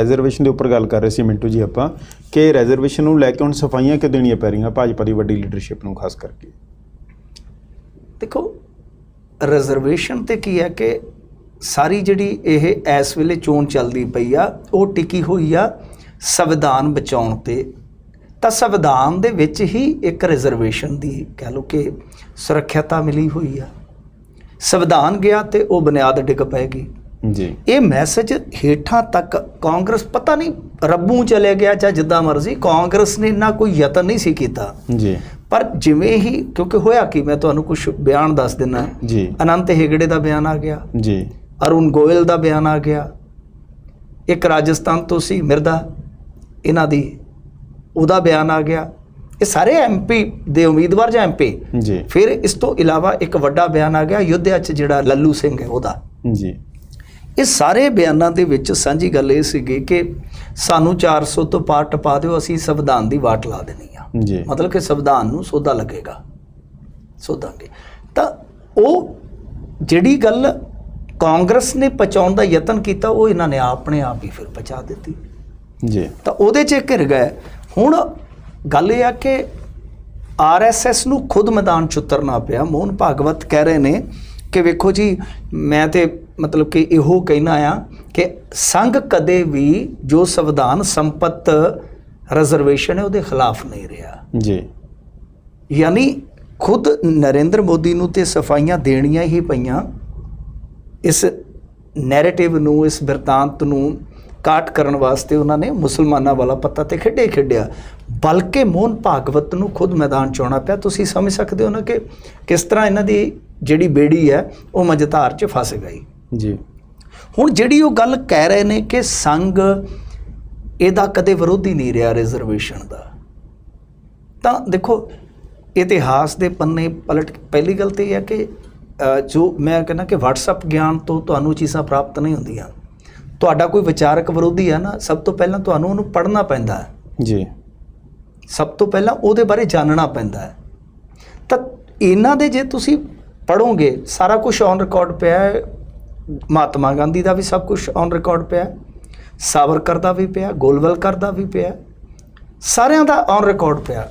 Reservation ਦੇ ਉੱਪਰ ਗੱਲ ਕਰ ਰਹੇ ਸੀ ਮਿੰਟੂ ਜੀ ਆਪਾਂ, ਕਿ ਰਿਜ਼ਰਵੇਸ਼ਨ ਨੂੰ ਲੈ ਕੇ ਹੁਣ ਸਫਾਈਆਂ ਕਿ ਦੇਣੀਆਂ ਪੈ ਰਹੀਆਂ ਭਾਜਪਾ ਦੀ ਵੱਡੀ ਲੀਡਰਸ਼ਿਪ ਨੂੰ, ਖਾਸ ਕਰਕੇ? ਦੇਖੋ ਰਿਜ਼ਰਵੇਸ਼ਨ ਤੇ ਕੀ ਹੈ ਕਿ ਸਾਰੀ ਜਿਹੜੀ ਇਹ ਇਸ ਵੇਲੇ ਚੋਣ ਚੱਲਦੀ ਪਈ ਆ, ਉਹ ਟਿਕੀ ਹੋਈ ਆ ਸੰਵਿਧਾਨ ਬਚਾਉਣ ਤੇ। ਤਾਂ ਸੰਵਿਧਾਨ ਦੇ ਵਿੱਚ ਹੀ ਇੱਕ ਰਿਜ਼ਰਵੇਸ਼ਨ ਦੀ ਕਹਿ ਲਓ ਕਿ ਸੁਰੱਖਿਅਤਾ ਮਿਲੀ ਹੋਈ ਆ। ਸੰਵਿਧਾਨ ਗਿਆ ਤੇ ਉਹ ਬੁਨਿਆਦ ਡਿੱਗ ਪਏਗੀ ਜੀ। ਇਹ ਮੈਸੇਜ ਹੇਠਾਂ ਤੱਕ ਕਾਂਗਰਸ ਪਤਾ ਨਹੀਂ ਰੱਬੂ ਚਲੇ ਗਿਆ ਜਾਂ ਜਿੱਦਾਂ ਮਰਜ਼ੀ ਕਾਂਗਰਸ ਨੇ ਇੰਨਾ ਕੋਈ ਯਤਨ ਨਹੀਂ ਸੀ ਕੀਤਾ। ਜੀ। ਪਰ ਜਿਵੇਂ ਹੀ ਕਿਉਂਕਿ ਹੋਇਆ ਕਿ ਮੈਂ ਤੁਹਾਨੂੰ ਕੁਝ ਬਿਆਨ ਦੱਸ ਦਿੰਨਾ ਜੀ। ਅਨੰਤ ਹੈਗੜੇ ਦਾ ਬਿਆਨ ਆ ਗਿਆ। ਜੀ। ਅਰੁਣ ਗੋਇਲ ਦਾ ਬਿਆਨ ਆ ਗਿਆ। ਇੱਕ ਰਾਜਸਥਾਨ ਤੋਂ ਸੀ ਮਿਰਦਾ ਇਹਨਾਂ ਦੀ ਉਹਦਾ ਬਿਆਨ ਆ ਗਿਆ। ਇਹ ਸਾਰੇ ਐਮਪੀ ਦੇ ਉਮੀਦਵਾਰ ਜਾਂ ਐਮਪੀ ਜੀ। ਫਿਰ ਇਸ ਤੋਂ ਇਲਾਵਾ ਇੱਕ ਵੱਡਾ ਬਿਆਨ ਆ ਗਿਆ। ਯੁੱਧਿਆ 'ਚ ਜਿਹੜਾ ਲੱਲੂ ਸਿੰਘ ਹੈ ਉਹਦਾ। ਜੀ। ਇਹ ਸਾਰੇ ਬਿਆਨਾਂ ਦੇ ਵਿੱਚ ਸਾਂਝੀ ਗੱਲ ਇਹ ਸੀਗੀ ਕਿ ਸਾਨੂੰ 400 ਤੋਂ ਪਾਰ ਟਪਾ ਦਿਓ ਅਸੀਂ ਸੰਵਿਧਾਨ ਦੀ ਵਾਟ ਲਾ ਦੇਣੀ ਆ। ਜੀ। ਮਤਲਬ ਕਿ ਸੰਵਿਧਾਨ ਨੂੰ ਸੋਧਾ ਲੱਗੇਗਾ। ਸੋਧਾਂਗੇ ਤਾਂ ਉਹ ਜਿਹੜੀ ਗੱਲ ਕਾਂਗਰਸ ਨੇ ਪਹੁੰਚਾਉਣ ਦਾ ਯਤਨ ਕੀਤਾ ਉਹ ਇਹਨਾਂ ਨੇ ਆਪਣੇ ਆਪ ਹੀ ਫਿਰ ਪਹੁੰਚਾ ਦਿੱਤੀ। ਜੀ। ਤਾਂ ਉਹਦੇ 'ਚ ਘਿਰ ਗਏ ਹੁਣ ਗੱਲ ਇਹ ਆ ਕਿ ਆਰਐਸਐਸ ਨੂੰ ਖੁਦ ਮੈਦਾਨ 'ਚ ਉਤਰਨਾ ਪਿਆ। ਮੋਹਨ ਭਾਗਵਤ ਕਹਿ ਰਹੇ ਨੇ ਕਿ ਵੇਖੋ ਜੀ ਮੈਂ ਤੇ ਮਤਲਬ ਕਿ ਇਹੋ ਕਹਿਣਾ ਆ ਕਿ ਸੰਘ ਕਦੇ ਵੀ ਜੋ ਸੰਵਿਧਾਨ ਸੰਪਤ ਰਿਜ਼ਰਵੇਸ਼ਨ ਹੈ ਉਹਦੇ ਖਿਲਾਫ ਨਹੀਂ ਰਿਹਾ। ਜੀ। ਯਾਨੀ ਖੁਦ ਨਰਿੰਦਰ ਮੋਦੀ ਨੂੰ ਤੇ ਸਫਾਈਆਂ ਦੇਣੀਆਂ ਹੀ ਪਈਆਂ। ਇਸ ਨੈਰੇਟਿਵ ਨੂੰ ਇਸ ਬਿਰਤਾਂਤ ਨੂੰ ਕਾਟ ਕਰਨ ਵਾਸਤੇ ਉਹਨਾਂ ਨੇ ਮੁਸਲਮਾਨਾਂ ਵਾਲਾ ਪੱਤਾ ਤੇ ਖੇਡੇ ਖੇਡਿਆ। ਬਲਕਿ ਮੋਹਨ ਭਾਗਵਤ ਨੂੰ ਖੁਦ ਮੈਦਾਨ ਚ ਆਉਣਾ ਪਿਆ। ਤੁਸੀਂ ਸਮਝ ਸਕਦੇ ਹੋ ਨਾ ਕਿ ਕਿਸ ਤਰ੍ਹਾਂ ਇਹਨਾਂ ਦੀ ਜਿਹੜੀ ਬੇੜੀ ਹੈ ਉਹ ਮਝਧਾਰ ਚ ਫਸ ਗਈ। ਜੀ। ਹੁਣ ਜਿਹੜੀ ਉਹ ਗੱਲ ਕਹਿ ਰਹੇ ਨੇ ਕਿ ਸੰਘ ਇਹਦਾ ਕਦੇ ਵਿਰੋਧੀ ਨਹੀਂ ਰਿਹਾ ਰਿਜ਼ਰਵੇਸ਼ਨ ਦਾ। ਤਾਂ ਦੇਖੋ ਇਤਿਹਾਸ ਦੇ ਪੰਨੇ ਪਲਟ ਪਹਿਲੀ ਗੱਲ ਤੇ ਇਹ ਹੈ ਕਿ ਜੋ ਮੈਂ ਕਹਿੰਦਾ ਕਿ WhatsApp ਗਿਆਨ ਤੋਂ ਤੁਹਾਨੂੰ ਚੀਜ਼ਾਂ ਪ੍ਰਾਪਤ ਨਹੀਂ ਹੁੰਦੀਆਂ। ਤੁਹਾਡਾ ਕੋਈ ਵਿਚਾਰਕ ਵਿਰੋਧੀ ਹੈ ਨਾ ਸਭ ਤੋਂ ਪਹਿਲਾਂ ਤੁਹਾਨੂੰ ਉਹਨੂੰ ਪੜ੍ਹਨਾ ਪੈਂਦਾ ਹੈ। ਜੀ। ਸਭ ਤੋਂ ਪਹਿਲਾਂ ਉਹਦੇ ਬਾਰੇ ਜਾਣਨਾ ਪੈਂਦਾ ਹੈ। ਤਾਂ ਇਹਨਾਂ ਦੇ ਜੇ ਤੁਸੀਂ ਪੜੋਗੇ ਸਾਰਾ ਕੁਝ ਔਨ ਰਿਕਾਰਡ ਪਿਆ ਹੈ ਮਹਾਤਮਾ ਗਾਂਧੀ ਦਾ ਵੀ ਸਭ ਕੁਝ ਔਨ ਰਿਕਾਰਡ ਪਿਆ ਹੈ। ਸਾਵਰਕਰ ਦਾ ਵੀ ਪਿਆ ਗੋਲਵਲਕਰ ਦਾ ਵੀ ਪਿਆ। ਸਾਰਿਆਂ ਦਾ ਔਨ ਰਿਕਾਰਡ ਪਿਆ।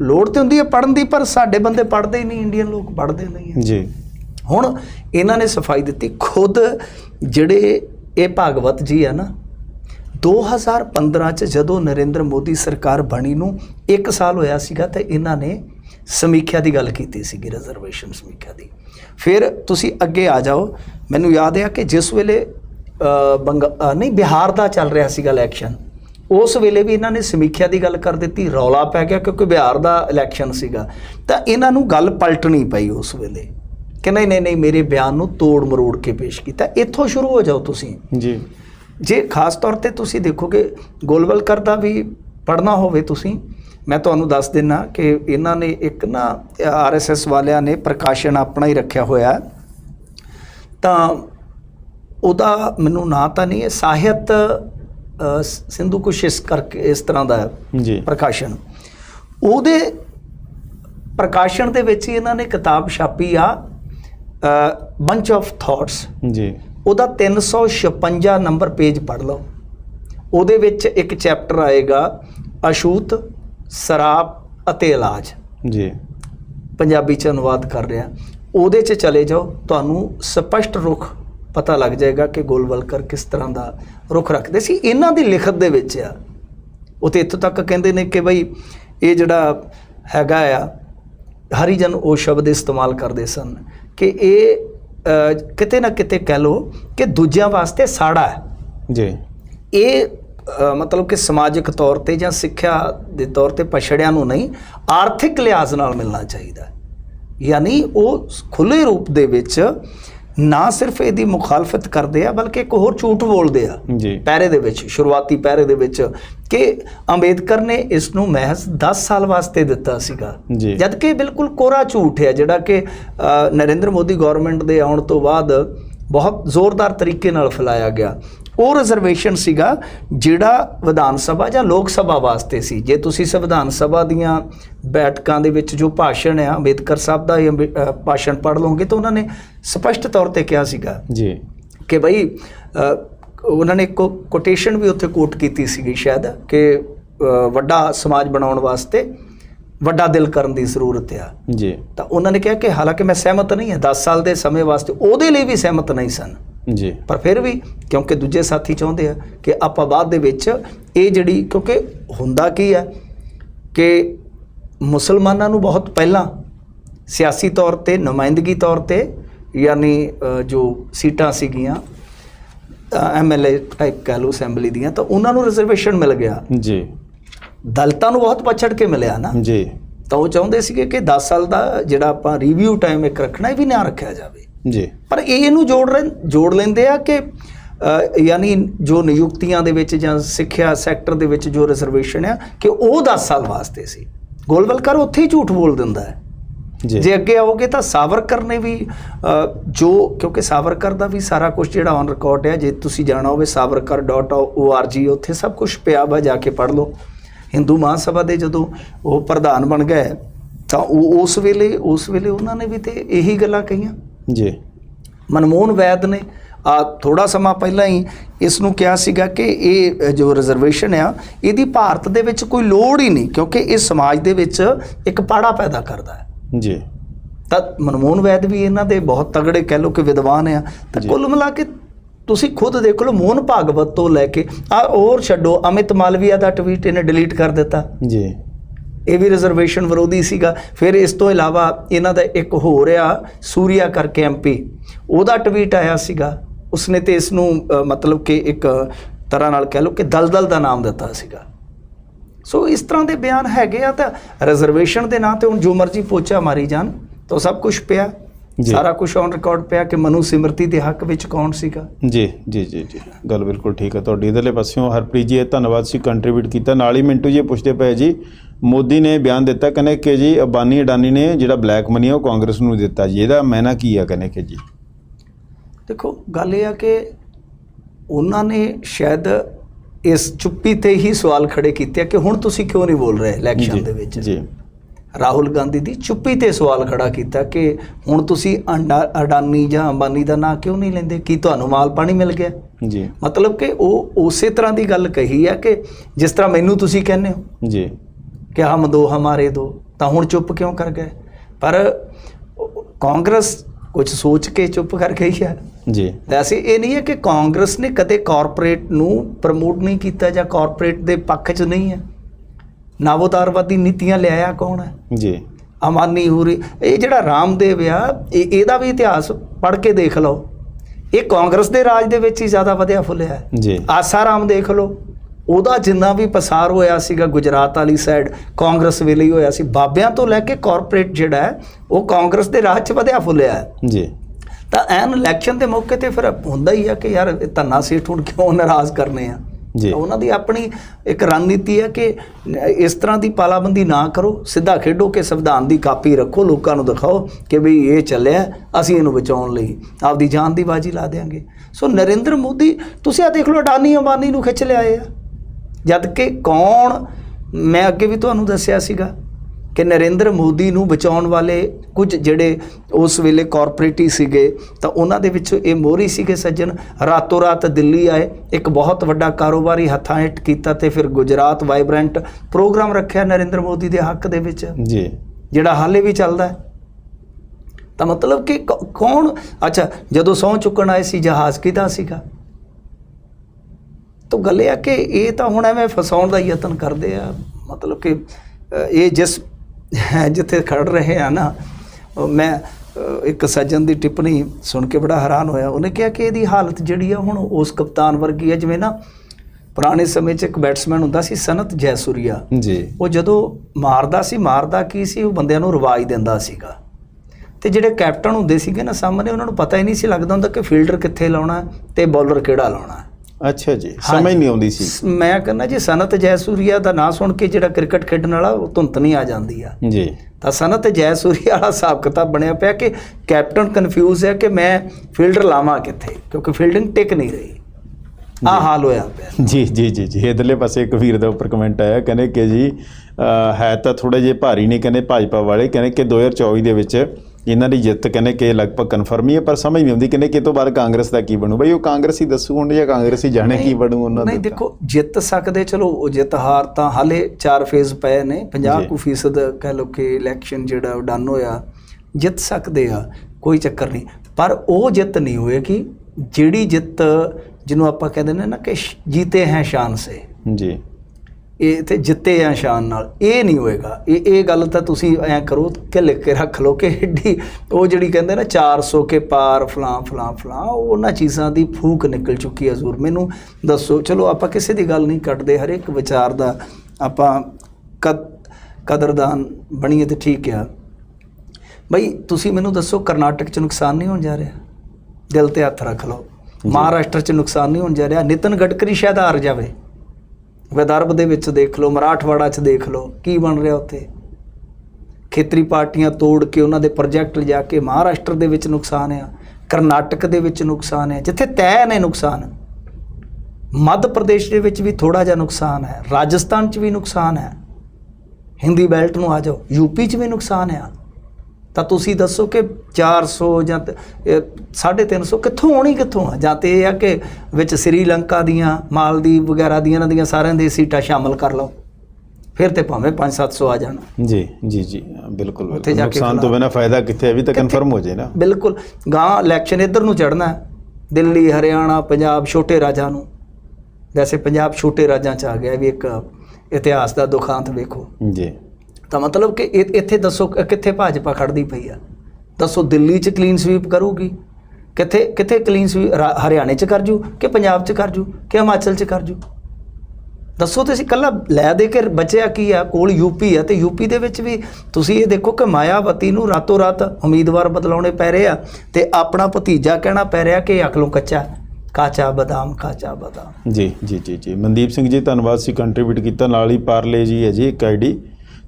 ਲੋੜ ਤੇ ਹੁੰਦੀ ਹੈ ਪੜਨ ਦੀ ਪਰ ਸਾਡੇ ਬੰਦੇ ਪੜਦੇ ਹੀ ਨਹੀਂ ਇੰਡੀਅਨ ਲੋਕ ਪੜਦੇ ਨਹੀਂ ਹੈ। ਜੀ। ਹੁਣ ਇਹਨਾਂ ਨੇ ਸਫ਼ਾਈ ਦਿੱਤੀ। ਖੁਦ ਜਿਹੜੇ ਇਹ ਭਾਗਵਤ ਜੀ ਆ ਨਾ 2015 ਚ ਜਦੋਂ ਨਰਿੰਦਰ ਮੋਦੀ ਸਰਕਾਰ ਬਣੀ ਨੂੰ 1 ਸਾਲ ਹੋਇਆ ਸੀਗਾ ਤੇ ਇਹਨਾਂ ਨੇ ਸਮੀਖਿਆ ਦੀ ਗੱਲ ਕੀਤੀ ਸੀਗੀ ਰਿਜ਼ਰਵੇਸ਼ਨ ਸਮੀਖਿਆ ਦੀ। ਫਿਰ ਤੁਸੀਂ ਅੱਗੇ ਆ ਜਾਓ। ਮੈਨੂੰ ਯਾਦ ਹੈ ਕਿ ਜਿਸ ਵੇਲੇ ਬੰਗ ਨਹੀਂ ਬਿਹਾਰ ਦਾ ਚੱਲ ਰਿਹਾ ਸੀਗਾ ਇਲੈਕਸ਼ਨ ਉਸ ਵੇਲੇ ਵੀ ਇਹਨਾਂ ਨੇ ਸਮੀਖਿਆ ਦੀ ਗੱਲ ਕਰ ਦਿੱਤੀ ਰੌਲਾ ਪੈ ਗਿਆ ਕਿਉਂਕਿ ਬਿਹਾਰ ਦਾ ਇਲੈਕਸ਼ਨ ਸੀਗਾ। ਤਾਂ ਇਹਨਾਂ ਨੂੰ ਗੱਲ ਪਲਟਣੀ ਪਈ ਉਸ ਵੇਲੇ ਕਿ ਨਹੀਂ ਨਹੀਂ ਨਹੀਂ ਮੇਰੇ ਬਿਆਨ ਨੂੰ ਤੋੜ ਮਰੋੜ ਕੇ ਪੇਸ਼ ਕੀਤਾ। ਇੱਥੋਂ ਸ਼ੁਰੂ ਹੋ ਜਾਓ ਤੁਸੀਂ। ਜੀ। ਜੇ ਖਾਸ ਤੌਰ ਤੇ ਤੁਸੀਂ ਦੇਖੋਗੇ ਗੋਲਵਲਕਰ ਦਾ ਵੀ ਪੜਨਾ ਹੋਵੇ ਤੁਸੀਂ ਮੈਂ ਤੁਹਾਨੂੰ ਦੱਸ ਦਿੰਨਾ ਕਿ ਇਹਨਾਂ ਨੇ ਇੱਕ ਨਾ ਆਰਐਸਐਸ ਵਾਲਿਆਂ ਨੇ ਪ੍ਰਕਾਸ਼ਨ ਆਪਣਾ ਹੀ ਰੱਖਿਆ ਹੋਇਆ। ਤਾਂ ਉਹਦਾ ਮੈਨੂੰ ਨਾਂ ਤਾਂ ਨਹੀਂ ਹੈ ਸਾਹਿਤ ਸਿੰਧੂ ਕੁਸ਼ ਇਸ ਕਰਕੇ ਇਸ ਤਰ੍ਹਾਂ ਦਾ ਜੀ। ਪ੍ਰਕਾਸ਼ਨ। ਉਹਦੇ ਪ੍ਰਕਾਸ਼ਨ ਦੇ ਵਿੱਚ ਹੀ ਇਹਨਾਂ ਨੇ ਕਿਤਾਬ ਛਾਪੀ ਆ ਬੰਚ ਆਫ ਥਾਟਸ ਜੀ। ਉਹਦਾ 356 ਨੰਬਰ ਪੇਜ ਪੜ੍ਹ ਲਓ। ਉਹਦੇ ਵਿੱਚ ਇੱਕ ਚੈਪਟਰ ਆਏਗਾ ਅਸ਼ੂਤ ਸ਼ਰਾਬ ਅਤੇ ਇਲਾਜ। ਜੀ। ਪੰਜਾਬੀ ਚ ਅਨੁਵਾਦ ਕਰ ਰਿਹਾ। ਉਹਦੇ ਚ ਚਲੇ ਜਾਓ ਤੁਹਾਨੂੰ ਸਪਸ਼ਟ ਰੁਖ ਪਤਾ ਲੱਗ ਜਾਏਗਾ ਕਿ ਗੋਲਵਲਕਰ ਕਿਸ ਤਰ੍ਹਾਂ ਦਾ ਰੁਖ ਰੱਖਦੇ ਸੀ। ਇਹਨਾਂ ਦੀ ਲਿਖਤ ਦੇ ਵਿੱਚ ਆ। ਉਹ ਤੇ ਇੱਥੋਂ ਤੱਕ ਕਹਿੰਦੇ ਨੇ ਕਿ ਬਈ ਇਹ ਜਿਹੜਾ ਹੈਗਾ ਆ ਹਰੀਜਨ ਉਹ ਸ਼ਬਦ ਇਸਤੇਮਾਲ ਕਰਦੇ ਸਨ ਕਿ ਇਹ ਕਿਤੇ ਨਾ ਕਿਤੇ ਕਹਿ ਲੋ ਕਿ ਦੂਜਿਆਂ ਵਾਸਤੇ ਸਾੜਾ ਹੈ। ਜੀ। ਇਹ ਮਤਲਬ ਕਿ ਸਮਾਜਿਕ ਤੌਰ ਤੇ ਜਾਂ ਸਿੱਖਿਆ ਦੇ ਤੌਰ ਤੇ ਪਛੜਿਆਂ ਨੂੰ ਨਹੀਂ ਆਰਥਿਕ ਲਿਹਾਜ਼ ਨਾਲ ਮਿਲਣਾ ਚਾਹੀਦਾ। ਯਾਨੀ ਉਹ ਖੁੱਲੇ ਰੂਪ ਦੇ ਵਿੱਚ ਨਾ ਸਿਰਫ ਇਹਦੀ ਮੁਖਾਲਫਤ ਕਰਦੇ ਆ ਬਲਕਿ ਇੱਕ ਹੋਰ ਝੂਠ ਬੋਲਦੇ ਆ ਪੈਰੇ ਦੇ ਵਿੱਚ ਸ਼ੁਰੂਆਤੀ ਪੈਰੇ ਦੇ ਵਿੱਚ ਕਿ ਅੰਬੇਦਕਰ ਨੇ ਇਸ ਨੂੰ ਮਹਿਜ਼ 10 ਸਾਲ ਵਾਸਤੇ ਦਿੱਤਾ ਸੀਗਾ। ਜਦ ਕਿ ਬਿਲਕੁਲ ਕੋਰਾ ਝੂਠ ਹੈ ਜਿਹੜਾ ਕਿ ਨਰਿੰਦਰ ਮੋਦੀ ਗਵਰਨਮੈਂਟ ਦੇ ਆਉਣ ਤੋਂ ਬਾਅਦ ਬਹੁਤ ਜ਼ੋਰਦਾਰ ਤਰੀਕੇ ਨਾਲ ਫੈਲਾਇਆ ਗਿਆ ਉਹ ਰਿਜ਼ਰਵੇਸ਼ਨ ਸੀਗਾ ਜਿਹੜਾ ਵਿਧਾਨ ਸਭਾ ਜਾਂ ਲੋਕ ਸਭਾ ਵਾਸਤੇ ਸੀ। ਜੇ ਤੁਸੀਂ ਸੰਵਿਧਾਨ ਸਭਾ ਦੀਆਂ ਬੈਠਕਾਂ ਦੇ ਵਿੱਚ ਜੋ ਭਾਸ਼ਣ ਹੈ ਅੰਬੇਦਕਰ ਸਾਹਿਬ ਦਾ ਭਾਸ਼ਣ ਪੜ੍ਹ ਲਓਗੇ ਤਾਂ ਉਹਨਾਂ ਨੇ ਸਪਸ਼ਟ ਤੌਰ ਤੇ ਕਿਹਾ ਸੀਗਾ ਜੀ। ਕਿ ਭਈ ਉਹਨਾਂ ਨੇ ਇੱਕ ਕੋਟੇਸ਼ਨ ਵੀ ਉੱਥੇ ਕੋਟ ਕੀਤੀ ਸੀਗੀ ਸ਼ਾਇਦ ਕਿ ਵੱਡਾ ਸਮਾਜ ਬਣਾਉਣ ਵਾਸਤੇ ਵੱਡਾ ਦਿਲ ਕਰਨ ਦੀ ਜ਼ਰੂਰਤ ਆ। ਜੀ। ਤਾਂ ਉਹਨਾਂ ਨੇ ਕਿਹਾ ਕਿ ਹਾਲਾਂਕਿ ਮੈਂ ਸਹਿਮਤ ਨਹੀਂ ਹਾਂ 10 ਸਾਲ ਦੇ ਸਮੇਂ ਵਾਸਤੇ ਉਹਦੇ ਲਈ ਵੀ ਸਹਿਮਤ ਨਹੀਂ ਸਨ। ਜੀ। ਪਰ ਫਿਰ ਵੀ ਕਿਉਂਕਿ ਦੂਜੇ ਸਾਥੀ ਚਾਹੁੰਦੇ ਆ ਕਿ ਆਪਾਂ ਬਾਅਦ ਦੇ ਵਿੱਚ ਇਹ ਜਿਹੜੀ ਕਿਉਂਕਿ ਹੁੰਦਾ ਕੀ ਹੈ ਕਿ ਮੁਸਲਮਾਨਾਂ ਨੂੰ ਬਹੁਤ ਪਹਿਲਾਂ ਸਿਆਸੀ ਤੌਰ ਤੇ ਨੁਮਾਇੰਦਗੀ ਤੌਰ ਤੇ ਯਾਨੀ ਜੋ ਸੀਟਾਂ ਸੀਗੀਆਂ ਐਮਐਲਏ ਟਾਈਪ ਕਹਿ ਲਓ ਅਸੈਂਬਲੀ ਦੀਆਂ ਤਾਂ ਉਹਨਾਂ ਨੂੰ ਰਿਜ਼ਰਵੇਸ਼ਨ ਮਿਲ ਗਿਆ। ਜੀ। ਦਲਿਤਾਂ ਨੂੰ ਬਹੁਤ ਪਛੜ ਕੇ ਮਿਲਿਆ ਨਾ। ਜੀ। ਤਾਂ ਉਹ ਚਾਹੁੰਦੇ ਸੀਗੇ ਕਿ 10 ਸਾਲ ਦਾ ਜਿਹੜਾ ਆਪਾਂ ਰਿਵਿਊ ਟਾਈਮ ਇੱਕ ਰੱਖਣਾ ਇਹ ਵੀ ਨਾ ਰੱਖਿਆ ਜਾਵੇ। ਜੀ। ਪਰ ਇਹ ਇਹਨੂੰ ਜੋੜ ਰਹੇ ਜੋੜ ਲੈਂਦੇ ਆ ਕਿ ਯਾਨੀ ਜੋ ਨਿਯੁਕਤੀਆਂ ਦੇ ਵਿੱਚ ਜਾਂ ਸਿੱਖਿਆ ਸੈਕਟਰ ਦੇ ਵਿੱਚ ਜੋ ਰਿਜ਼ਰਵੇਸ਼ਨ ਆ ਕਿ ਉਹ 10 ਸਾਲ ਵਾਸਤੇ ਸੀ। ਗੋਲਵਲਕਰ ਉੱਥੇ ਹੀ ਝੂਠ ਬੋਲ ਦਿੰਦਾ ਹੈ। ਜੀ। ਜੇ ਅੱਗੇ ਆਓਗੇ ਤਾਂ ਸਾਵਰਕਰ ਨੇ ਵੀ ਜੋ ਕਿਉਂਕਿ ਸਾਵਰਕਰ ਦਾ ਵੀ ਸਾਰਾ ਕੁਝ ਜਿਹੜਾ ਔਨ ਰਿਕਾਰਡ ਹੈ ਜੇ ਤੁਸੀਂ ਜਾਣਾ ਹੋਵੇ savarkar.org ਉੱਥੇ ਸਭ ਕੁਝ ਪਿਆ ਵਾ ਜਾ ਕੇ ਪੜ੍ਹ ਲਓ। ਹਿੰਦੂ ਮਹਾਸਭਾ ਦੇ ਜਦੋਂ ਉਹ ਪ੍ਰਧਾਨ ਬਣ ਗਏ ਤਾਂ ਉਹ ਉਸ ਵੇਲੇ ਉਸ ਵੇਲੇ ਉਹਨਾਂ ਨੇ ਵੀ ਤੇ ਇਹੀ ਗੱਲਾਂ ਕਹੀਆਂ। ਜੀ। ਮਨਮੋਹਨ ਵੈਦ ਨੇ ਆ ਥੋੜਾ ਸਮਾਂ ਪਹਿਲਾਂ ਹੀ ਇਸ ਨੂੰ ਕਿਹਾ ਸੀਗਾ ਕਿ ਇਹ ਜੋ ਰਿਜ਼ਰਵੇਸ਼ਨ ਆ ਇਹਦੀ ਭਾਰਤ ਦੇ ਵਿੱਚ ਕੋਈ ਲੋੜ ਹੀ ਨਹੀਂ ਕਿਉਂਕਿ ਇਹ ਸਮਾਜ ਦੇ ਵਿੱਚ ਇੱਕ ਪਾੜਾ ਪੈਦਾ ਕਰਦਾ ਹੈ। ਜੀ। ਤਾਂ ਮਨਮੋਹਨ ਵੈਦ ਵੀ ਇਹਨਾਂ ਦੇ ਬਹੁਤ ਤਗੜੇ ਕਹਿ ਲੋ ਕਿ ਵਿਦਵਾਨ ਆ ਤਾਂ। ਕੁੱਲ ਮਿਲਾ ਕੇ ਤੁਸੀਂ ਖੁਦ ਦੇਖ ਲਓ ਮੋਹਨ ਭਾਗਵਤ ਤੋਂ ਲੈ ਕੇ ਆ ਹੋਰ ਛੱਡੋ ਅਮਿਤ ਮਾਲਵੀਆ ਦਾ ਟਵੀਟ ਇਹਨੇ ਡਿਲੀਟ ਕਰ ਦਿੱਤਾ। ਜੀ। ਇਹ ਵੀ ਰਿਜ਼ਰਵੇਸ਼ਨ ਵਿਰੋਧੀ ਸੀਗਾ। ਫਿਰ ਇਸ ਤੋਂ ਇਲਾਵਾ ਇਹਨਾਂ ਦਾ ਇੱਕ ਹੋਰ ਆ ਸੂਰਿਆ ਕਰਕੇ ਐਮਪੀ ਉਹਦਾ ਟਵੀਟ ਆਇਆ ਸੀਗਾ। ਉਸਨੇ ਤੇ ਇਸ ਨੂੰ ਮਤਲਬ ਕਿ ਇੱਕ ਤਰ੍ਹਾਂ ਨਾਲ ਕਹਿ ਲਓ ਕਿ ਦਲਦਲ ਦਾ ਨਾਮ ਦਿੱਤਾ ਸੀਗਾ। ਸੋ ਇਸ ਤਰ੍ਹਾਂ ਦੇ ਬਿਆਨ ਹੈਗੇ ਆ ਤਾਂ ਰਿਜ਼ਰਵੇਸ਼ਨ ਦੇ ਨਾਂ ਤੇ ਹੁਣ ਜੋ ਮਰਜ਼ੀ ਪੋਚਾ ਮਾਰੀ ਜਾਣ ਤਾਂ ਸਭ ਕੁਝ ਪਿਆ। ਸਾਰਾ ਕੁਝ ਔਨ ਰਿਕਾਰਡ ਪਿਆ ਕਿ ਮਨੂ ਸਿਮਰਤੀ ਦੇ ਹੱਕ ਵਿੱਚ ਕੌਣ ਸੀਗਾ? ਜੀ ਜੀ ਜੀ ਜੀ। ਗੱਲ ਬਿਲਕੁਲ ਠੀਕ ਹੈ ਤੁਹਾਡੀ। ਇਧਰਲੇ ਪਾਸਿਓਂ ਹਰਪ੍ਰੀਤ ਜੀ ਇਹ ਧੰਨਵਾਦ ਸੀ ਕੰਟਰੀਬਿਊਟ ਕੀਤਾ। ਨਾਲ ਹੀ ਮਿੰਟੂ ਜੀ ਪੁੱਛਦੇ ਪਏ ਜੀ ਮੋਦੀ ਨੇ ਬਿਆਨ ਦਿੱਤਾ ਕਹਿੰਦੇ ਕਿ ਜੀ ਅਬਾਨੀ ਅਡਾਨੀ ਨੇ ਜਿਹੜਾ ਬਲੈਕ ਮਨੀ ਆ ਉਹ ਕਾਂਗਰਸ ਨੂੰ ਦਿੱਤਾ ਜੀ। ਇਹਦਾ ਮੈਨਾ ਕੀ ਆ ਕਹਿੰਦੇ ਕਿ ਜੀ? ਦੇਖੋ ਗੱਲ ਇਹ ਆ ਕਿ ਉਹਨਾਂ ਨੇ ਸ਼ਾਇਦ ਇਸ ਚੁੱਪੀ ਤੇ ਹੀ ਸਵਾਲ ਖੜੇ ਕੀਤੇ ਕਿ ਹੁਣ ਤੁਸੀਂ ਕਿਉਂ ਨਹੀਂ ਬੋਲ ਰਹੇ ਇਲੈਕਸ਼ਨ ਦੇ ਵਿੱਚ? ਜੀ। ਰਾਹੁਲ ਗਾਂਧੀ ਦੀ ਚੁੱਪੀ ਤੇ ਸਵਾਲ ਖੜਾ ਕੀਤਾ ਕਿ ਹੁਣ ਤੁਸੀਂ ਅੰਡਾ- ਅਡਾਨੀ ਜਾਂ ਅੰਬਾਨੀ ਦਾ ਨਾਂ ਕਿਉਂ ਨਹੀਂ ਲੈਂਦੇ? ਕੀ ਤੁਹਾਨੂੰ ਮਾਲ ਪਾਣੀ ਮਿਲ ਗਿਆ? ਜੀ। ਮਤਲਬ ਕਿ ਉਹ ਉਸੇ ਤਰ੍ਹਾਂ ਦੀ ਗੱਲ ਕਹੀ ਆ ਕਿ ਜਿਸ ਤਰ੍ਹਾਂ ਮੈਨੂੰ ਤੁਸੀਂ ਕਹਿੰਦੇ ਹੋ। ਜੀ। ਕਿ ਹਮ ਦੋ ਹਮਾਰੇ ਦੋ ਤਾਂ ਹੁਣ ਚੁੱਪ ਕਿਉਂ ਕਰ ਗਏ? ਪਰ ਕਾਂਗਰਸ ਕੁਝ ਸੋਚ ਕੇ ਚੁੱਪ ਕਰ ਗਈ ਹੈ ਜੀ। ਵੈਸੇ ਇਹ ਨਹੀਂ ਹੈ ਕਿ ਕਾਂਗਰਸ ਨੇ ਕਦੇ ਕਾਰਪੋਰੇਟ ਨੂੰ ਪ੍ਰਮੋਟ ਨਹੀਂ ਕੀਤਾ ਜਾਂ ਕਾਰਪੋਰੇਟ ਦੇ ਪੱਖ 'ਚ ਨਹੀਂ ਹੈ। ਨਵੋਦਾਰਵਾਦੀ ਨੀਤੀਆਂ ਲਿਆਇਆ ਕੌਣ ਹੈ? ਜੀ। ਅਮਾਨੀ ਹੂਰੀ ਇਹ ਜਿਹੜਾ ਰਾਮਦੇਵ ਆ ਇਹ ਇਹਦਾ ਵੀ ਇਤਿਹਾਸ ਪੜ੍ਹ ਕੇ ਦੇਖ ਲਓ। ਇਹ ਕਾਂਗਰਸ ਦੇ ਰਾਜ ਦੇ ਵਿੱਚ ਹੀ ਜ਼ਿਆਦਾ ਵਧਿਆ ਫੁੱਲਿਆ ਹੈ। ਜੀ। ਆਸਾਰਾਮ ਦੇਖ ਲਓ ਉਹਦਾ ਜਿੰਨਾ ਵੀ ਪਸਾਰ ਹੋਇਆ ਸੀਗਾ ਗੁਜਰਾਤ ਵਾਲੀ ਸਾਈਡ ਕਾਂਗਰਸ ਵੇਲੇ ਹੀ ਹੋਇਆ ਸੀ। ਬਾਬਿਆਂ ਤੋਂ ਲੈ ਕੇ ਕਾਰਪੋਰੇਟ ਜਿਹੜਾ ਹੈ ਉਹ ਕਾਂਗਰਸ ਦੇ ਰਾਜ 'ਚ ਵਧਿਆ ਫੁੱਲਿਆ ਹੈ। ਜੀ। ਤਾਂ ਐਨ ਇਲੈਕਸ਼ਨ ਦੇ ਮੌਕੇ ਤੇ ਫਿਰ ਹੁੰਦਾ ਹੀ ਆ ਕਿ ਯਾਰ ਇਹ ਧੰਨਾ ਸੀਟ ਹੁਣ ਕਿਉਂ ਨਾਰਾਜ਼ ਕਰਨੇ ਆ? ਉਹਨਾਂ ਦੀ ਆਪਣੀ ਇੱਕ ਰਣਨੀਤੀ ਹੈ ਕਿ ਇਸ ਤਰ੍ਹਾਂ ਦੀ ਪਾਲਾਬੰਦੀ ਨਾ ਕਰੋ, ਸਿੱਧਾ ਖੇਡੋ ਕਿ ਸੰਵਿਧਾਨ ਦੀ ਕਾਪੀ ਰੱਖੋ, ਲੋਕਾਂ ਨੂੰ ਦਿਖਾਓ ਕਿ ਵੀ ਇਹ ਚੱਲਿਆ, ਅਸੀਂ ਇਹਨੂੰ ਬਚਾਉਣ ਲਈ ਆਪਦੀ ਜਾਨ ਦੀ ਬਾਜੀ ਲਾ ਦੇਾਂਗੇ ਸੋ ਨਰਿੰਦਰ ਮੋਦੀ, ਤੁਸੀਂ ਆ ਦੇਖ ਲਓ, ਅਡਾਨੀ ਅੰਬਾਨੀ ਨੂੰ ਖਿੱਚ ਲਿਆਏ ਆ। ਜਦ ਕਿ ਕੌਣ, ਮੈਂ ਅੱਗੇ ਵੀ ਤੁਹਾਨੂੰ ਦੱਸਿਆ ਸੀਗਾ ਕਿ ਨਰਿੰਦਰ ਮੋਦੀ ਨੂੰ ਬਚਾਉਣ ਵਾਲੇ ਕੁਝ ਜਿਹੜੇ ਉਸ ਵੇਲੇ ਕਾਰਪੋਰੇਟੀ ਸੀਗੇ ਤਾਂ ਉਹਨਾਂ ਦੇ ਵਿੱਚ ਇਹ ਮੋਹਰੀ ਸੀਗੇ ਸੱਜਣ। ਰਾਤੋਂ ਰਾਤ ਦਿੱਲੀ ਆਏ ਇੱਕ ਬਹੁਤ ਵੱਡਾ ਕਾਰੋਬਾਰੀ ਹੱਥਾਂ ਹੇਠ ਕੀਤਾ ਤੇ ਫਿਰ ਗੁਜਰਾਤ ਵਾਈਬ੍ਰੈਂਟ ਪ੍ਰੋਗਰਾਮ ਰੱਖਿਆ ਨਰਿੰਦਰ ਮੋਦੀ ਦੇ ਹੱਕ ਦੇ ਵਿੱਚ। ਜੀ। ਜਿਹੜਾ ਹਾਲੇ ਵੀ ਚੱਲਦਾ ਹੈ। ਤਾਂ ਮਤਲਬ ਕਿ ਕੌਣ? ਅੱਛਾ ਜਦੋਂ ਸਹੁੰ ਚੁੱਕਣ ਆਏ ਸੀ ਜਹਾਜ਼ ਕਿਹਦਾ ਸੀਗਾ? ਤਾਂ ਗੱਲ ਇਹ ਆ ਕਿ ਇਹ ਤਾਂ ਹੁਣ ਐਵੇਂ ਫਸਾਉਣ ਦਾ ਯਤਨ ਕਰਦੇ ਆ। ਮਤਲਬ ਕਿ ਇਹ ਜਿਸ ਜਿੱਥੇ ਖੜ ਰਹੇ ਆ ਨਾ ਮੈਂ ਇੱਕ ਸੱਜਣ ਦੀ ਟਿੱਪਣੀ ਸੁਣ ਕੇ ਬੜਾ ਹੈਰਾਨ ਹੋਇਆ। ਉਹਨੇ ਕਿਹਾ ਕਿ ਇਹਦੀ ਹਾਲਤ ਜਿਹੜੀ ਆ ਹੁਣ ਉਸ ਕਪਤਾਨ ਵਰਗੀ ਹੈ ਜਿਵੇਂ ਨਾ ਪੁਰਾਣੇ ਸਮੇਂ 'ਚ ਇੱਕ ਬੈਟਸਮੈਨ ਹੁੰਦਾ ਸੀ ਸਨਤ ਜੈਸੂਰੀਆ। ਜੀ। ਉਹ ਜਦੋਂ ਮਾਰਦਾ ਸੀ ਮਾਰਦਾ ਕੀ ਸੀ? ਉਹ ਬੰਦਿਆਂ ਨੂੰ ਰਿਵਾਜ ਦਿੰਦਾ ਸੀਗਾ। ਤੇ ਜਿਹੜੇ ਕੈਪਟਨ ਹੁੰਦੇ ਸੀਗੇ ਨਾ ਸਾਹਮਣੇ ਉਹਨਾਂ ਨੂੰ ਪਤਾ ਹੀ ਨਹੀਂ ਸੀ ਲੱਗਦਾ ਹੁੰਦਾ ਕਿ ਫੀਲਡਰ ਕਿੱਥੇ ਲਾਉਣਾ ਤੇ ਬੌਲਰ ਕਿਹੜਾ ਲਾਉਣਾ। ਅੱਛਾ ਜੀ ਸਮਝ ਨਹੀਂ ਆਉਂਦੀ ਸੀ। ਮੈਂ ਕਹਿੰਦਾ ਜੀ ਸਨਤ ਜੈਸੂਰੀਆ ਦਾ ਨਾਂ ਸੁਣ ਕੇ ਜਿਹੜਾ ਕ੍ਰਿਕਟ ਖੇਡਣ ਵਾਲਾ ਉਹ ਧੁੰਤ ਨਹੀਂ ਆ ਜਾਂਦੀ ਆ। ਜੀ। ਤਾਂ ਸਨਤ ਜੈਸੂਰੀਆ ਵਾਲਾ ਹਿਸਾਬ ਕਿਤਾਬ ਬਣਿਆ ਪਿਆ ਕਿ ਕੈਪਟਨ ਕਨਫਿਊਜ਼ ਹੈ ਕਿ ਮੈਂ ਫੀਲਡਰ ਲਾਵਾਂ ਕਿੱਥੇ ਕਿਉਂਕਿ ਫੀਲਡਿੰਗ ਟਿਕ ਨਹੀਂ ਰਹੀ। ਆ ਹਾਲ ਹੋਇਆ ਜੀ ਜੀ ਜੀ ਜੀ। ਇਧਰਲੇ ਪਾਸੇ ਇੱਕ ਵੀਰ ਦਾ ਉੱਪਰ ਕਮੈਂਟ ਆਇਆ ਕਹਿੰਦੇ ਕਿ ਜੀ ਹੈ ਤਾਂ ਥੋੜੇ ਜਿਹੇ ਭਾਰੀ ਨੇ ਕਹਿੰਦੇ ਭਾਜਪਾ ਵਾਲੇ ਕਹਿੰਦੇ ਕਿ 2024 ਦੇ ਵਿੱਚ ਇਹਨਾਂ ਦੀ ਜਿੱਤ ਕਹਿੰਦੇ ਕਿ ਲਗਭਗ ਕਨਫਰਮ ਹੀ ਹੈ ਪਰ ਸਮਝ ਨਹੀਂ ਆਉਂਦੀ ਕਹਿੰਦੇ ਕਿ ਇਹ ਤੋਂ ਬਾਅਦ ਕਾਂਗਰਸ ਦਾ ਕੀ ਬਣੂ। ਬਈ ਉਹ ਕਾਂਗਰਸ ਹੀ ਦੱਸੂ ਹੁਣ ਜਾਂ ਕਾਂਗਰਸ ਹੀ ਜਾਣੇ ਕੀ ਬਣੂ ਉਹਨਾਂ ਨਹੀਂ ਦਾ ਦੇਖੋ ਜਿੱਤ ਸਕਦੇ ਚਲੋ ਉਹ ਜਿੱਤ ਹਾਰ ਤਾਂ ਹਾਲੇ ਚਾਰ ਫੇਜ਼ ਪਏ ਨੇ। 50 ਜੀ। ਕੁ ਫੀਸਦ ਕਹਿ ਲਓ ਕਿ ਇਲੈਕਸ਼ਨ ਜਿਹੜਾ ਉਹ ਡਨ ਹੋਇਆ ਜਿੱਤ ਸਕਦੇ ਆ ਕੋਈ ਚੱਕਰ ਨਹੀਂ। ਪਰ ਉਹ ਜਿੱਤ ਨਹੀਂ ਹੋਏਗੀ ਜਿਹੜੀ ਜਿੱਤ ਜਿਹਨੂੰ ਆਪਾਂ ਕਹਿੰਦੇ ਨੇ ਨਾ ਕਿ ਜੀਤੇ ਹੈ ਸ਼ਾਨ ਸੇ। ਜੀ। ਇਹ ਤੇ ਜਿੱਤੇ ਆ ਸ਼ਾਨ ਨਾਲ ਇਹ ਨਹੀਂ ਹੋਏਗਾ। ਇਹ ਇਹ ਗੱਲ ਤਾਂ ਤੁਸੀਂ ਐ ਕਰੋ ਕਿ ਲਿਖ ਕੇ ਰੱਖ ਲਓ ਕਿ ਏਡੀ ਉਹ ਜਿਹੜੀ ਕਹਿੰਦੇ ਨਾ 400 ਕੇ ਪਾਰ ਫਲਾਂ ਫਲਾਂ ਫਲਾਂ ਉਹ ਉਹਨਾਂ ਚੀਜ਼ਾਂ ਦੀ ਫੂਕ ਨਿਕਲ ਚੁੱਕੀ ਹੈ ਜ਼ਰੂਰ। ਮੈਨੂੰ ਦੱਸੋ ਚਲੋ ਆਪਾਂ ਕਿਸੇ ਦੀ ਗੱਲ ਨਹੀਂ ਕੱਟਦੇ ਹਰ ਇੱਕ ਵਿਚਾਰ ਦਾ ਆਪਾਂ ਕਦ ਕਦਰਦਾਨ ਬਣੀਏ ਤੇ ਠੀਕ ਆ। ਬਈ ਤੁਸੀਂ ਮੈਨੂੰ ਦੱਸੋ ਕਰਨਾਟਕ ਚ ਨੁਕਸਾਨ ਨਹੀਂ ਹੋਣ ਜਾ ਰਿਹਾ? ਦਿਲ ਤੇ ਹੱਥ ਰੱਖ ਲਓ। ਮਹਾਰਾਸ਼ਟਰ ਚ ਨੁਕਸਾਨ ਨਹੀਂ ਹੋਣ ਜਾ ਰਿਹਾ? ਨਿਤਨ ਗਡਕਰੀ ਸ਼ਾਇਦ ਹਾਰ ਜਾਵੇ। ਵਿਦਰਭ ਦੇ ਵਿੱਚ ਦੇਖ ਲਓ, ਮਰਾਠਵਾੜਾ 'ਚ ਦੇਖ ਲਓ, ਕੀ ਬਣ ਰਿਹਾ ਉੱਥੇ? ਖੇਤਰੀ ਪਾਰਟੀਆਂ ਤੋੜ ਕੇ ਉਹਨਾਂ ਦੇ ਪ੍ਰੋਜੈਕਟ ਲਿਜਾ ਕੇ ਮਹਾਰਾਸ਼ਟਰ ਦੇ ਵਿੱਚ ਨੁਕਸਾਨ ਆ, ਕਰਨਾਟਕ ਦੇ ਵਿੱਚ ਨੁਕਸਾਨ ਹੈ ਜਿੱਥੇ ਤੈਅ ਨੇ ਨੁਕਸਾਨ। ਮੱਧ ਪ੍ਰਦੇਸ਼ ਦੇ ਵਿੱਚ ਵੀ ਥੋੜਾ ਜਿਹਾ ਨੁਕਸਾਨ ਹੈ, ਰਾਜਸਥਾਨ 'ਚ ਵੀ ਨੁਕਸਾਨ ਹੈ। ਹਿੰਦੀ ਬੈਲਟ ਨੂੰ ਆ ਜਾਓ ਯੂਪੀ 'ਚ ਵੀ ਨੁਕਸਾਨ ਹੈ ਤਾਂ ਤੁਸੀਂ ਦੱਸੋ ਕਿ 400 ਜਾਂ ਤ- ਇਹ 350 ਕਿੱਥੋਂ ਆਉਣੀ ਕਿੱਥੋਂ ਆ? ਜਾਂ ਤੇ ਇਹ ਆ ਕਿ ਵਿੱਚ ਸ੍ਰੀਲੰਕਾ ਦੀਆਂ ਮਾਲਦੀਵ ਵਗੈਰਾ ਦੀਆਂ ਇਹਨਾਂ ਦੀਆਂ ਸਾਰਿਆਂ ਦੀ ਸੀਟਾਂ ਸ਼ਾਮਲ ਕਰ ਲਓ। ਫਿਰ ਤੇ ਭਾਵੇਂ 5-700 ਆ ਜਾਣ। ਜੀ ਜੀ ਜੀ ਬਿਲਕੁਲ ਉੱਥੇ ਬਿਲਕੁਲ। ਜਾ ਕੇ ਨੁਕਸਾਨ ਤੋਂ ਬਿਨਾ ਫਾਇਦਾ ਕਿੱਥੇ ਵੀ ਤਾਂ? ਕਨਫਰਮ ਹੋ ਜੇ ਨਾ। ਬਿਲਕੁਲ। ਗਾਂ ਇਲੈਕਸ਼ਨ ਇੱਧਰ ਨੂੰ ਚੜਨਾ ਹੈ। ਦਿੱਲੀ ਹਰਿਆਣਾ ਪੰਜਾਬ ਛੋਟੇ ਰਾਜਾਂ ਨੂੰ। ਵੈਸੇ ਪੰਜਾਬ ਛੋਟੇ ਰਾਜਾਂ ਚ ਆ ਗਿਆ ਵੀ ਇੱਕ ਇਤਿਹਾਸ ਦਾ ਦੁਖਾਂਤ ਵੇਖੋ। ਜੀ। ਤਾਂ ਮਤਲਬ ਕਿ ਇ- ਇੱਥੇ ਦੱਸੋ ਕਿੱਥੇ ਭਾਜਪਾ ਖੜਦੀ ਪਈ ਆ? ਦੱਸੋ ਦਿੱਲੀ 'ਚ ਕਲੀਨ ਸਵੀਪ ਕਰੂਗੀ? ਕਿੱਥੇ ਕਿੱਥੇ ਕਲੀਨ ਸਵੀਪ ਹਰਿਆਣੇ 'ਚ ਕਰ ਜੂ ਕਿ ਪੰਜਾਬ 'ਚ ਕਰ ਜੂ ਕਿ ਹਿਮਾਚਲ 'ਚ ਕਰ ਜੂ ਦੱਸੋ ਤੁਸੀਂ ਕੱਲਾ ਲੈ ਦੇ ਕੇ ਬਚਿਆ ਕੀ ਆ? ਕੋਲ ਯੂਪੀ ਆ ਤੇ ਯੂਪੀ ਦੇ ਵਿੱਚ ਵੀ ਤੁਸੀਂ ਇਹ ਦੇਖੋ ਕਿ ਮਾਇਆਵਤੀ ਨੂੰ ਰਾਤੋਂ ਰਾਤ ਉਮੀਦਵਾਰ ਬਦਲਾਉਣੇ ਪੈ ਰਹੇ ਆ ਤੇ ਆਪਣਾ ਭਤੀਜਾ ਕਹਿਣਾ ਪੈ ਰਿਹਾ ਕਿ ਅਕਲੋਂ ਕੱਚਾ, ਕਾਚਾ ਬਦਾਮ ਕਾਚਾ ਬਦਾਮ। ਜੀ ਜੀ ਜੀ ਜੀ। ਮਨਦੀਪ ਸਿੰਘ ਜੀ, ਧੰਨਵਾਦ ਸੀ ਕੰਟਰੀਬਿਊਟ ਕੀਤਾ। ਨਾਲ ਹੀ ਪਾਰਲੇ ਜੀ ਹੈ ਜੀ ਇੱਕ ਆਈਡੀ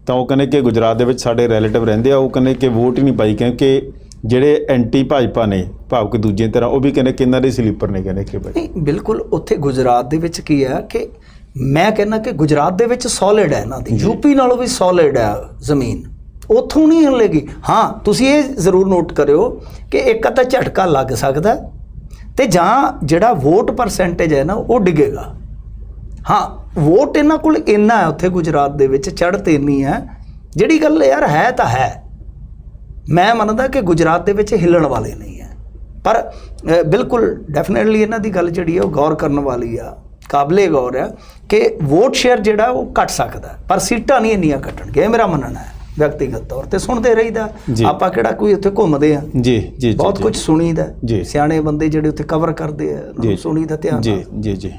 ਤਾਂ ਉਹ ਕਹਿੰਦੇ ਕਿ ਗੁਜਰਾਤ ਦੇ ਵਿੱਚ ਸਾਡੇ ਰਿਲੇਟਿਵ ਰਹਿੰਦੇ ਆ ਉਹ ਕਹਿੰਦੇ ਕਿ ਵੋਟ ਹੀ ਨਹੀਂ ਪਾਈ ਕਿਉਂਕਿ ਜਿਹੜੇ ਐਂਟੀ ਭਾਜਪਾ ਨੇ ਭਾਵ ਕਿ ਦੂਜੇ ਤਰ੍ਹਾਂ ਉਹ ਵੀ ਕਹਿੰਦੇ ਕਿ ਇਹਨਾਂ ਦੇ ਸਲੀਪਰ ਨੇ ਕਹਿੰਦੇ ਕਿ ਭਾਈ। ਨਹੀਂ ਬਿਲਕੁਲ ਉੱਥੇ ਗੁਜਰਾਤ ਦੇ ਵਿੱਚ ਕੀ ਹੈ ਕਿ ਮੈਂ ਕਹਿੰਦਾ ਕਿ ਗੁਜਰਾਤ ਦੇ ਵਿੱਚ ਸੋਲਿਡ ਹੈ ਇਹਨਾਂ ਦੀ। ਯੂਪੀ ਨਾਲੋਂ ਵੀ ਸੋਲਿਡ ਹੈ ਜ਼ਮੀਨ। ਉੱਥੋਂ ਨਹੀਂ ਹਿੱਲੇਗੀ। ਹਾਂ ਤੁਸੀਂ ਇਹ ਜ਼ਰੂਰ ਨੋਟ ਕਰਿਓ ਕਿ ਇੱਕ ਅੱਧਾ ਝਟਕਾ ਲੱਗ ਸਕਦਾ ਤੇ ਜਾਂ ਜਿਹੜਾ ਵੋਟ ਪਰਸੈਂਟੇਜ ਹੈ ਨਾ ਉਹ ਡਿੱਗੇਗਾ। ਹਾਂ ਵੋਟ ਇਹਨਾਂ ਕੋਲ ਇੰਨਾ ਹੈ ਉੱਥੇ ਗੁਜਰਾਤ ਦੇ ਵਿੱਚ ਚੜ੍ਹਤ ਇੰਨੀ ਹੈ ਜਿਹੜੀ ਗੱਲ ਯਾਰ ਹੈ ਤਾਂ ਹੈ। ਮੈਂ ਮੰਨਦਾ ਕਿ ਗੁਜਰਾਤ ਦੇ ਵਿੱਚ ਹਿੱਲਣ ਵਾਲੇ ਨਹੀਂ ਹੈ। ਪਰ ਬਿਲਕੁਲ ਡੈਫੀਨਿਟਲੀ ਇਹਨਾਂ ਦੀ ਗੱਲ ਜਿਹੜੀ ਹੈ ਉਹ ਗੌਰ ਕਰਨ ਵਾਲੀ ਆ ਕਾਬਲੇ ਗੌਰ ਆ ਕਿ ਵੋਟ ਸ਼ੇਅਰ ਜਿਹੜਾ ਉਹ ਘਟ ਸਕਦਾ ਹੈ, ਪਰ ਸੀਟਾਂ ਨਹੀਂ ਇੰਨੀਆਂ ਘਟਣਗੀਆਂ ਇਹ ਮੇਰਾ ਮੰਨਣਾ ਹੈ ਵਿਅਕਤੀਗਤ ਤੌਰ ਤੇ। ਸੁਣਦੇ ਰਹੀਦਾ। ਆਪਾਂ ਕਿਹੜਾ ਕੋਈ ਉੱਥੇ ਘੁੰਮਦੇ ਆ? ਜੀ ਜੀ ਬਹੁਤ। ਕੁਝ ਸੁਣੀਦਾ। ਸਿਆਣੇ ਬੰਦੇ ਜਿਹੜੇ ਉੱਥੇ ਕਵਰ ਕਰਦੇ ਆ ਸੁਣੀਦਾ ਧਿਆਨ ਜੀ ਜੀ ਜੀ।